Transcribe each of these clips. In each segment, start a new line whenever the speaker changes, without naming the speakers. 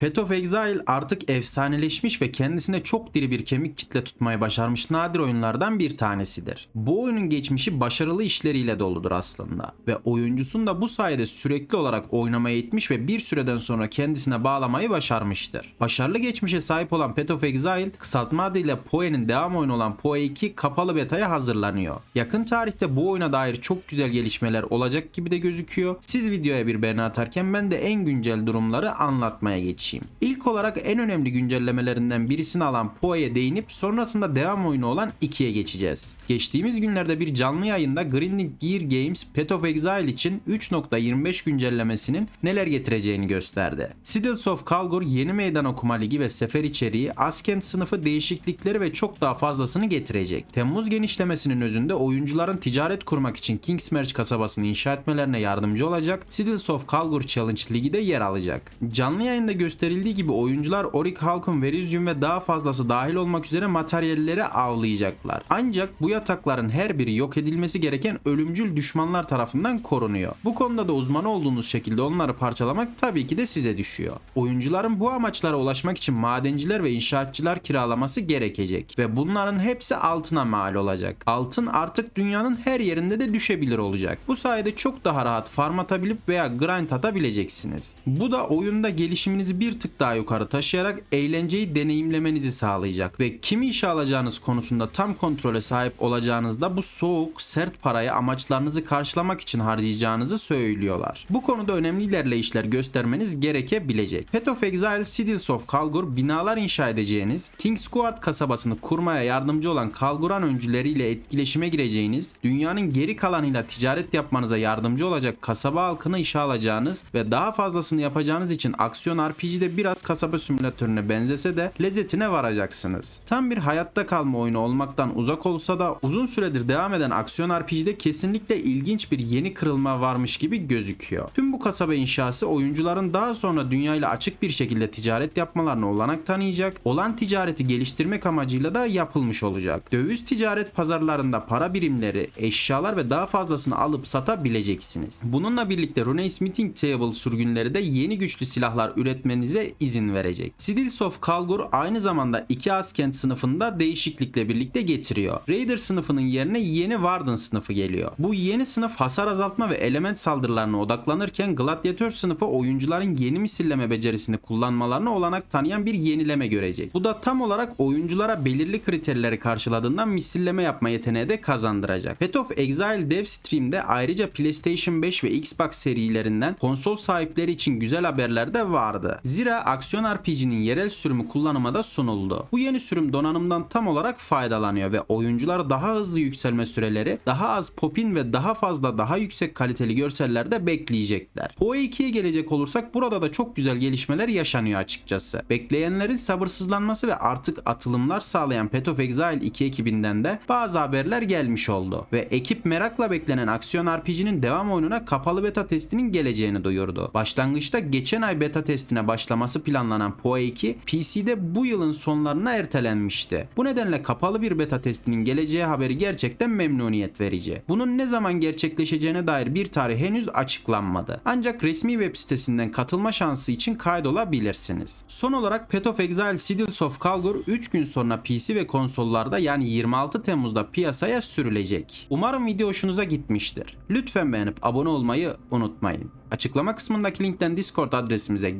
Path of Exile artık efsaneleşmiş ve kendisine çok diri bir kemik kitle tutmayı başarmış nadir oyunlardan bir tanesidir. Bu oyunun geçmişi başarılı işleriyle doludur aslında ve oyuncusun da bu sayede sürekli olarak oynamaya itmiş ve bir süreden sonra kendisine bağlamayı başarmıştır. Başarılı geçmişe sahip olan Path of Exile kısaltma adıyla PoE'nin devam oyunu olan PoE 2 kapalı betaya hazırlanıyor. Yakın tarihte bu oyuna dair çok güzel gelişmeler olacak gibi de gözüküyor. Siz videoya bir beğeni atarken ben de en güncel durumları anlatmaya geçeyim. І olarak en önemli güncellemelerinden birisini alan PoE'ye değinip sonrasında devam oyunu olan 2'ye geçeceğiz. Geçtiğimiz günlerde bir canlı yayında Grinding Gear Games Path of Exile için 3.25 güncellemesinin neler getireceğini gösterdi. Seedles of Kalgur yeni meydan okuma ligi ve sefer içeriği, Askent sınıfı değişiklikleri ve çok daha fazlasını getirecek. Temmuz genişlemesinin özünde oyuncuların ticaret kurmak için Kingsmerch kasabasını inşa etmelerine yardımcı olacak Seedles of Kalgur Challenge ligi de yer alacak. Canlı yayında gösterildiği gibi oyuncular Orik Halkın Verizium ve daha fazlası dahil olmak üzere materyalleri avlayacaklar. Ancak bu yatakların her biri yok edilmesi gereken ölümcül düşmanlar tarafından korunuyor. Bu konuda da uzman olduğunuz şekilde onları parçalamak tabii ki de size düşüyor. Oyuncuların bu amaçlara ulaşmak için madenciler ve inşaatçılar kiralaması gerekecek ve bunların hepsi altına mal olacak. Altın artık dünyanın her yerinde de düşebilir olacak. Bu sayede çok daha rahat farm atabilip veya grind atabileceksiniz. Bu da oyunda gelişiminizi bir tık daha yukarı taşıyarak eğlenceyi deneyimlemenizi sağlayacak ve kimi işe alacağınız konusunda tam kontrole sahip olacağınızda bu soğuk, sert parayı amaçlarınızı karşılamak için harcayacağınızı söylüyorlar. Bu konuda önemli ilerleyişler göstermeniz gerekebilecek. Path of Exile Seedles of Kalgur binalar inşa edeceğiniz, Kingsguard kasabasını kurmaya yardımcı olan Kalguran öncüleriyle etkileşime gireceğiniz, dünyanın geri kalanıyla ticaret yapmanıza yardımcı olacak kasaba halkını işe alacağınız ve daha fazlasını yapacağınız için aksiyon RPG'de biraz kasaba simülatörüne benzese de lezzetine varacaksınız. Tam bir hayatta kalma oyunu olmaktan uzak olsa da uzun süredir devam eden aksiyon RPG'de kesinlikle ilginç bir yeni kırılma varmış gibi gözüküyor. Tüm bu kasaba inşası oyuncuların daha sonra dünyayla açık bir şekilde ticaret yapmalarına olanak tanıyacak, olan ticareti geliştirmek amacıyla da yapılmış olacak. Döviz ticaret pazarlarında para birimleri, eşyalar ve daha fazlasını alıp satabileceksiniz. Bununla birlikte Rune's Meeting Table sürgünleri de yeni güçlü silahlar üretmenize izin verecek. Seedles of Kalgur aynı zamanda iki Askent sınıfında değişiklikle birlikte getiriyor. Raider sınıfının yerine yeni Warden sınıfı geliyor. Bu yeni sınıf hasar azaltma ve element saldırılarına odaklanırken Gladiator sınıfı oyuncuların yeni misilleme becerisini kullanmalarına olanak tanıyan bir yenileme görecek. Bu da tam olarak oyunculara belirli kriterleri karşıladığından misilleme yapma yeteneği de kazandıracak. Path of Exile Dev Stream'de ayrıca PlayStation 5 ve Xbox serilerinden konsol sahipleri için güzel haberler de vardı. Zira aksiyon RPG'nin yerel sürümü kullanıma da sunuldu. Bu yeni sürüm donanımdan tam olarak faydalanıyor ve oyuncular daha hızlı yükselme süreleri, daha az popin ve daha fazla daha yüksek kaliteli görseller de bekleyecekler. PoE 2'ye gelecek olursak burada da çok güzel gelişmeler yaşanıyor açıkçası. Bekleyenlerin sabırsızlanması ve artık atılımlar sağlayan Path of Exile 2 ekibinden de bazı haberler gelmiş oldu ve ekip merakla beklenen aksiyon RPG'nin devam oyununa kapalı beta testinin geleceğini duyurdu. Başlangıçta geçen ay beta testine başlaması planlanan PoE 2 PC'de bu yılın sonlarına ertelenmişti. Bu nedenle kapalı bir beta testinin geleceği haberi gerçekten memnuniyet verici. Bunun ne zaman gerçekleşeceğine dair bir tarih henüz açıklanmadı. Ancak resmi web sitesinden katılma şansı için kaydolabilirsiniz. Son olarak Path of Exile Seedles of Kalgur 3 gün sonra PC ve konsollarda yani 26 Temmuz'da piyasaya sürülecek. Umarım video hoşunuza gitmiştir. Lütfen beğenip abone olmayı unutmayın. Açıklama kısmındaki linkten Discord adresimize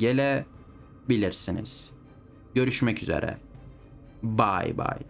gelebilirsiniz. Görüşmek üzere. Bye bye.